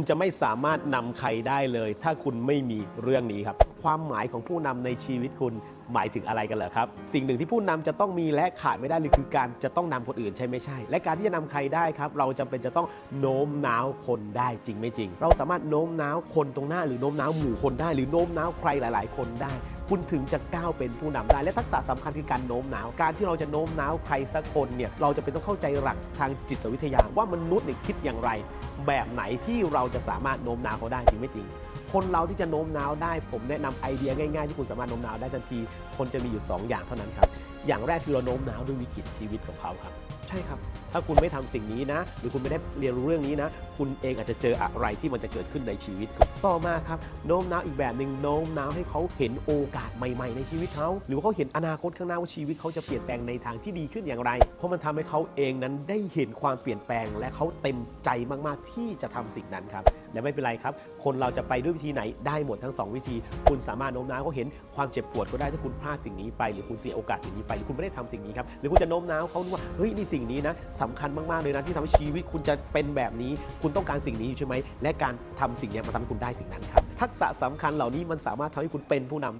คุณจะไม่สามารถนำใครได้เลย ถ้าคุณไม่มีเรื่องนี้ครับ ความหมายของผู้นำในชีวิตคุณหมายถึงอะไรกันเหรอครับ สิ่งหนึ่งที่ผู้นำจะต้องมีและขาดไม่ได้เลยคือการจะต้องนำคนอื่นใช่ไม่ใช่ และการที่จะนำใครได้ครับ เราจำเป็นจะต้องโน้มน้าวคนได้จริงไม่จริง เราสามารถโน้มน้าวคนตรงหน้าหรือโน้มน้าวหมู่คนได้ หรือโน้มน้าวใครหลาย ๆ คนได้ คุณถึงจะก้าวเป็นผู้นำได้ และทักษะสำคัญคือการโน้มน้าว การที่เราจะโน้มน้าวใครสักคนเนี่ย เราจะเป็นต้องเข้าใจหลักทางจิตวิทยาว่ามนุษย์เนี่ยคิดอย่างไร แบบไหนที่เราจะสามารถโน้มน้าวเขาได้จริงไม่จริง คนเราที่จะโน้มน้าวได้ ผมแนะนำไอเดียง่ายๆ ที่คุณสามารถโน้มน้าวได้ทันที คนจะมีอยู่ 2 อย่างเท่านั้นครับอย่างแรกคือเราโน้มน้าวด้วยวิกฤตชีวิตของเขาครับ ใช่ครับ ถ้าคุณไม่ทำสิ่งนี้นะ หรือคุณไม่ได้เรียนรู้เรื่องนี้นะ คุณเองอาจจะเจออะไรที่มันจะเกิดขึ้นในชีวิตคุณต่อมาครับโน้มน้าวอีกแบบหนึ่งโน้มน้าวให้เขาเห็นโอกาสใหม่ๆ ในชีวิตเขาหรือว่าเขาเห็นอนาคตข้างหน้าว่าชีวิตเขาจะเปลี่ยนแปลงในทางที่ดีขึ้นอย่างไร เพราะมันทำให้เขาเองนั้นได้เห็นความเปลี่ยนแปลง และเขาเต็มใจมากๆที่จะทำสิ่งนั้นครับและไม่เป็นไรครับ คนเราจะไปด้วยวิธีไหนได้หมดทั้งสองวิธี คุณสามารถโน้มน้าวเขาเห็นความเจ็บปวดก็ได้ถ้าคุณพลาดสิ่งนี้ไป หรือคุณเสียโอกาสสิ่งนี้ไปหรือคุณไม่ได้ทำสิ่งนี้ครับหรือคุณจะโน้มน้าวเขาว่าเฮ้ยนี่สิ่งนี้นะสำคัญมากๆเลยนะที่ทำให้ชีวิตคุณจะเป็นแบบนี้ คุณต้องการสิ่งนี้อยู่ใช่ไหมและการทำสิ่งนี้มันทำให้คุณได้สิ่งนั้นครับทักษะสำคัญเหล่านี้มันสามารถทำให้คุณเป็นผู้นำ